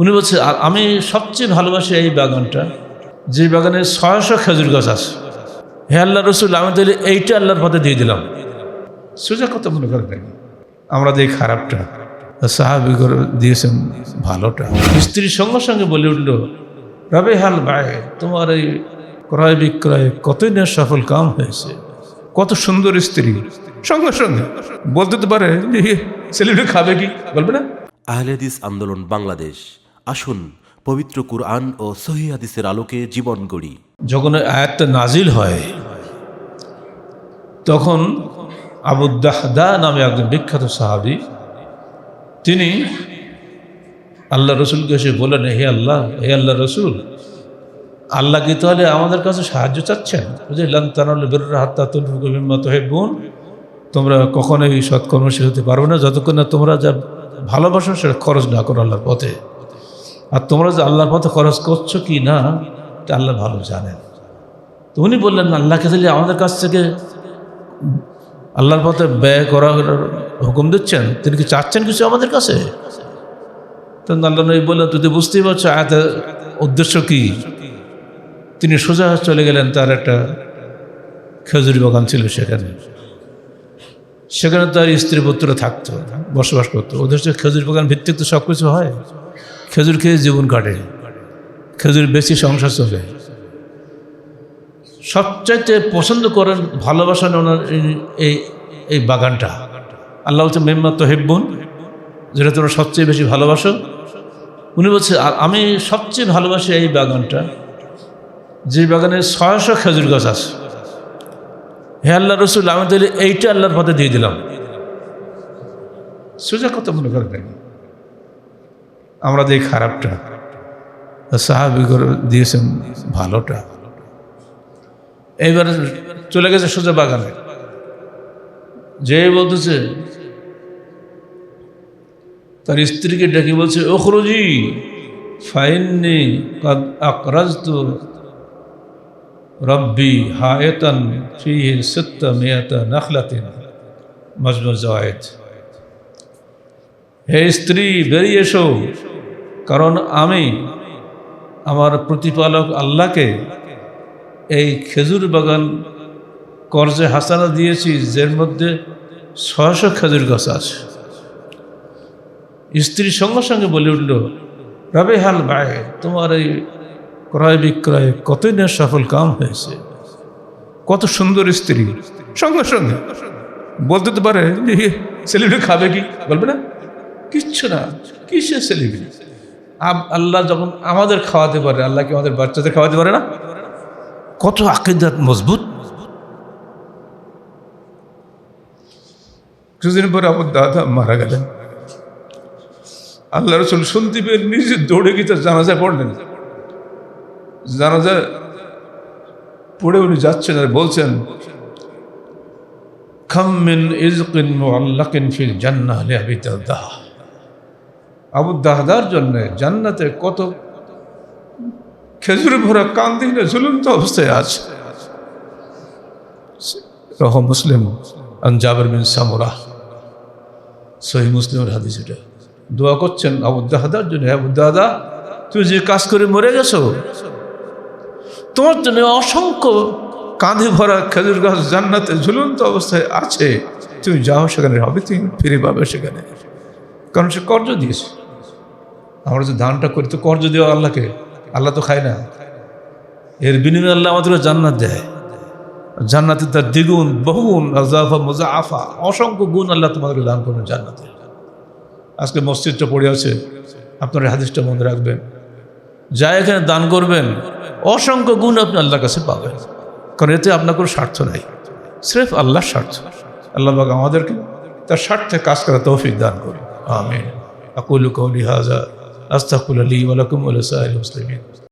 উনি বলছে আর আমি সবচেয়ে ভালোবাসি এই বাগানটা, যে বাগানে ছয়শো খেজুর গাছ আছে। হে আল্লাহ রসুল, আমি তাহলে এইটা আল্লাহর পথে দিয়ে দিলাম। সোজা কথা মনে করবেন আমরা দিই খারাপটা। সাহাবি করে দিয়েছেন ভালোটা। স্ত্রীর সঙ্গে সঙ্গে বলে উঠল, রবে হাল ভাই, তোমার এই ক্রয় বিক্রয় কতই না সফল কাম হয়েছে। কত সুন্দর স্ত্রী। সঙ্গে সঙ্গে বলতে তো পারে ছেলেটা খাবে কি? বলবে না। আহলেদিস আন্দোলন বাংলাদেশ। আসুন, পবিত্র কুরআন ও সহি হাদিসের আলোকে জীবন গড়ি। যখন আয়াতটা নাজিল হয়, তখন আবু দাহদা নামে একজন বিখ্যাত সাহাবি, তিনি আল্লাহ রসুলকে এসে বলেন হে আল্লাহ হে আল্লাহ রসুল, আল্লাহ কি তাহলে আমাদের কাছে সাহায্য চাচ্ছেন? বুঝলেন তাহলে বেরোর হাত্তা তুলমত হে বোন তোমরা কখনোই সৎকর্মশীল হতে পারবে না, যতক্ষণ না তোমরা যা ভালোবাসো সেটা খরচ না করো আল্লাহর পথে। আর তোমরা যে আল্লাহর পথে খরচ করছ কি না, এটা আল্লাহ ভালো জানেন। তো উনি বললেন, আল্লাহকে তাহলে আমাদের কাছ থেকে আল্লাহর পথে ব্যয় করার হুকুম দিচ্ছেন? তিনি কি চাচ্ছেন কিছু আমাদের কাছে? তখন আল্লাহ নবী বললেন তুই তো বুঝতেই পারছ, আয়াতের উদ্দেশ্য কি? তিনি সোজা চলে গেলেন, তার একটা খেজুরি বাগান ছিল সেখানে। সেখানে তার স্ত্রী পুত্র থাকতো, বসবাস করতো। ওদের খেজুর বাগান ভিত্তিক তো সব কিছু হয়। খেজুর খেয়ে জীবন কাটে। খেজুর বেশি সংসার চলে। সবচাইতে পছন্দ করেন, ভালোবাসেন ওনার এই- এই বাগানটা। আল্লাহ হচ্ছে মেম্মা তো হেব্বুন যেটা তোমরা সবচেয়ে বেশি ভালোবাসো। উনি বলছে আমি সবচেয়ে ভালোবাসি এই বাগানটা। যে বাগানে ছয়শো খেজুর গাছ আছে। হে আল্লাহ রসুল, আমি তাহলে এইটা আল্লাহর পথে দিয়ে দিলাম। সোজা কথা মনে করবেন আমরা দিই খারাপটা। সাহাবি করে দিয়েছেন ভালোটা। এইবার চলে গেছে সোজা বাগানে। যে বলতেছে, তার স্ত্রীকে ডেকে বলছে ওখরুজি ফাইননি আকরাজ তো রব্বি হায়তান ফিহে সত্য মেয়াতা নখলাতিন মজমুর জয়েদ হে স্ত্রী, বেরিয়ে এসো। কারণ আমি আমার প্রতিপালক আল্লাহকে এই খেজুর বাগান কর্জে হাসানা দিয়েছি, যার মধ্যে ছয়শো খেজুর গাছ আছে। স্ত্রীর সঙ্গে সঙ্গে বলে উঠল, রবে হাল ভাই, তোমার এই ক্রয় বিক্রয় কতই না সফল কাম হয়েছে। কত সুন্দর স্ত্রী। সঙ্গে সঙ্গে বলতে তো পারে ছেলেটা খাবে কি? বলবে না। কিচ্ছু না। কিসের ছেলেগুলি আল্লাহ যখন আমাদের খাওয়াতে পারে, আল্লাহ কি আমাদের বাচ্চাদের খাওয়াতে পারে না? কত আকিদাত মজবুত। কিছুদিন পরে আমার দাদা মারা গেলেন। আল্লাহ রসুল শুনতে পেয়ে নিজে দৌড়ে গিয়ে তার জানাজায় পড়লেন। জানাজা পড়ে উনি যাচ্ছেন আর বলছেন খাম্মিন ইজকিন মুআল্লাকিন ফিল জান্নাহ লিআবি দাহদাহ আবু দাহদার জন্য জান্নাতে কত খেজুর ভরা কান্দিনে ঝুলন্ত অবস্থায় আছে। রহ মুসলিম আনজাবর বিন সামুরা সহি মুসলিমের হাদিস এটা। দোয়া করছেন আবু দাহদার জন্য আবু দাদা তুমি যে কাজ করে মরে গেছো, তোমার জন্য অসংখ্য কাঁধে ভরা খেজুর গাছ জান্নাতে ঝুলন্ত অবস্থায় আছে। তুমি যাও সেখানে হবে তুমি ফিরে পাবে সেখানে। কারণ সে কর্জ দিয়েছে। আমরা যে দানটা করি, তো কর্জ দেওয়া আল্লাহকে, আল্লাহ তো খায় না। এর বিনিময়ে আল্লাহ আমাদের জান্নাত দেয়। জান্নাতে তার দ্বিগুণ, বহুগুণ আজাফা মজা আফা অসংখ্য গুণ আল্লাহ তোমাদেরকে দান করবেন জান্নাতে। আজকে মসজিদটা পড়ে আছে, আপনার হাদিসটা মনে রাখবেন। যা এখানে দান করবেন, অসংখ্য গুণ আপনি আল্লাহর কাছে পাবেন। কারণ এতে আপনার কোনো স্বার্থ নাই। স্রেফ আল্লাহর স্বার্থ। আল্লাহ আমাদেরকে তার স্বার্থে কাজ করা তৌফিক দান করুন। আমিন। আকুল কৌলি হাজা আস্তাকুল আলী ওয়ালাকুম আলসাহ মুসলিমিন।